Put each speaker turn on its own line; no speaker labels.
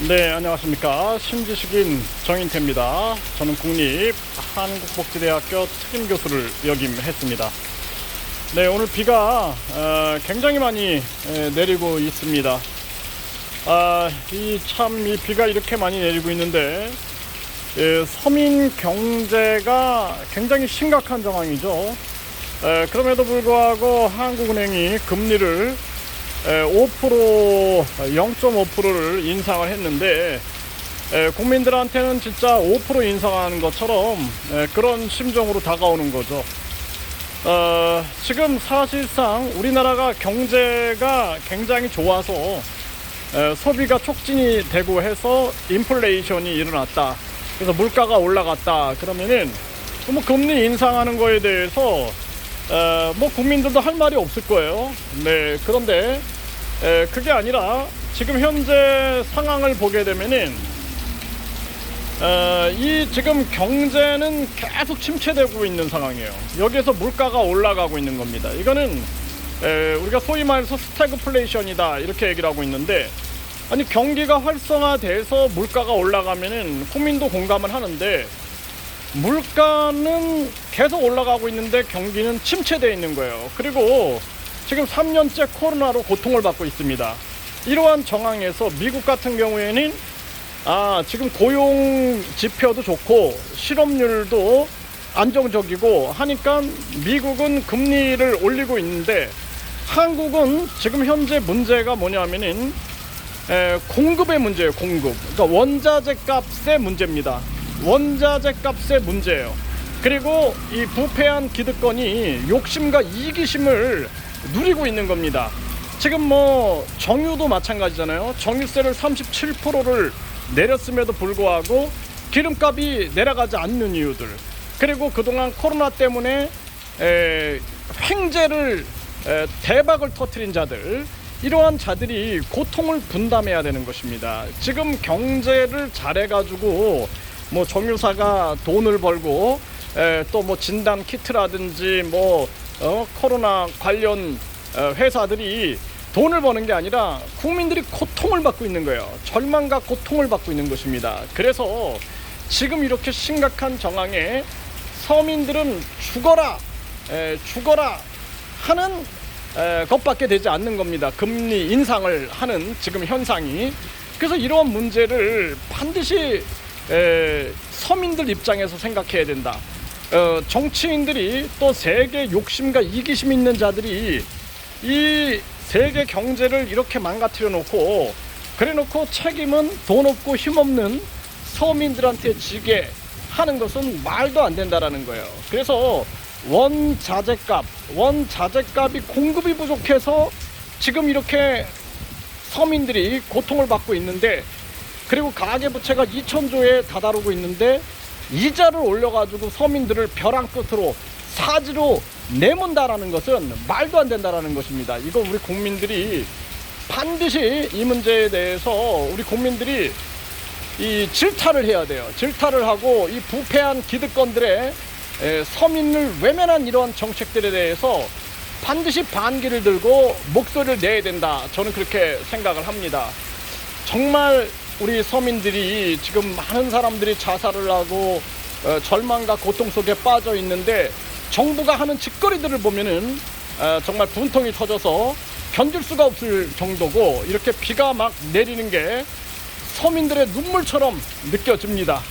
네, 안녕하십니까. 신지식인 정인태입니다. 저는 국립 한국복지대학교 특임교수를 역임했습니다. 네, 오늘 비가 어, 굉장히 많이 에, 내리고 있습니다. 아, 이 참 이 비가 이렇게 많이 내리고 있는데 예, 서민 경제가 굉장히 심각한 상황이죠. 에, 그럼에도 불구하고 한국은행이 금리를 5% 0.5%를 인상을 했는데 에, 국민들한테는 진짜 5% 인상하는 것처럼 에, 그런 심정으로 다가오는 거죠. 어, 지금 사실상 우리나라가 경제가 굉장히 좋아서 에, 소비가 촉진이 되고 해서 인플레이션이 일어났다. 그래서 물가가 올라갔다. 그러면은 뭐 금리 인상하는 거에 대해서 에, 뭐 국민들도 할 말이 없을 거예요. 네, 그런데 에, 그게 아니라 지금 현재 상황을 보게 되면은 에, 이 지금 경제는 계속 침체되고 있는 상황이에요. 여기에서 물가가 올라가고 있는 겁니다. 이거는 에, 우리가 소위 말해서 스태그플레이션이다 이렇게 얘기를 하고 있는데 아니 경기가 활성화돼서 물가가 올라가면은 국민도 공감을 하는데 물가는 계속 올라가고 있는데 경기는 침체되어 있는 거예요. 그리고 지금 3년째 코로나로 고통을 받고 있습니다. 이러한 정황에서 미국 같은 경우에는 아, 지금 고용 지표도 좋고 실업률도 안정적이고 하니까 미국은 금리를 올리고 있는데 한국은 지금 현재 문제가 뭐냐면은 에, 공급의 문제예요, 공급. 그러니까 원자재 값의 문제입니다. 원자재 값의 문제예요. 그리고 이 부패한 기득권이 욕심과 이기심을 누리고 있는 겁니다. 지금 뭐 정유도 마찬가지잖아요. 정유세를 37%를 내렸음에도 불구하고 기름값이 내려가지 않는 이유들. 그리고 그동안 코로나 때문에 에, 횡재를 에, 대박을 터트린 자들 이러한 자들이 고통을 분담해야 되는 것입니다. 지금 경제를 잘해가지고 뭐 정유사가 돈을 벌고 또 뭐 진단 키트라든지 뭐 어, 코로나 관련 어, 회사들이 돈을 버는 게 아니라 국민들이 고통을 받고 있는 거예요. 절망과 고통을 받고 있는 것입니다. 그래서 지금 이렇게 심각한 정황에 서민들은 죽어라, 에, 죽어라 하는 에, 것밖에 되지 않는 겁니다. 금리 인상을 하는 지금 현상이. 그래서 이러한 문제를 반드시 에, 서민들 입장에서 생각해야 된다. 어, 정치인들이 또 세계 욕심과 이기심 있는 자들이 이 세계 경제를 이렇게 망가뜨려 놓고 그래 놓고 책임은 돈 없고 힘 없는 서민들한테 지게 하는 것은 말도 안 된다라는 거예요. 그래서 원자재값, 원자재값이 공급이 부족해서 지금 이렇게 서민들이 고통을 받고 있는데 그리고 가계부채가 2천조에 다다르고 있는데 이자를 올려가지고 서민들을 벼랑 끝으로 사지로 내몬다라는 것은 말도 안 된다라는 것입니다. 이거 우리 국민들이 반드시 이 문제에 대해서 우리 국민들이 이 질타를 해야 돼요. 질타를 하고 이 부패한 기득권들의 에, 서민을 외면한 이러한 정책들에 대해서 반드시 반기를 들고 목소리를 내야 된다. 저는 그렇게 생각을 합니다. 정말 우리 서민들이 지금 많은 사람들이 자살을 하고 어, 절망과 고통 속에 빠져 있는데 정부가 하는 짓거리들을 보면은 어, 정말 분통이 터져서 견딜 수가 없을 정도고 이렇게 비가 막 내리는 게 서민들의 눈물처럼 느껴집니다.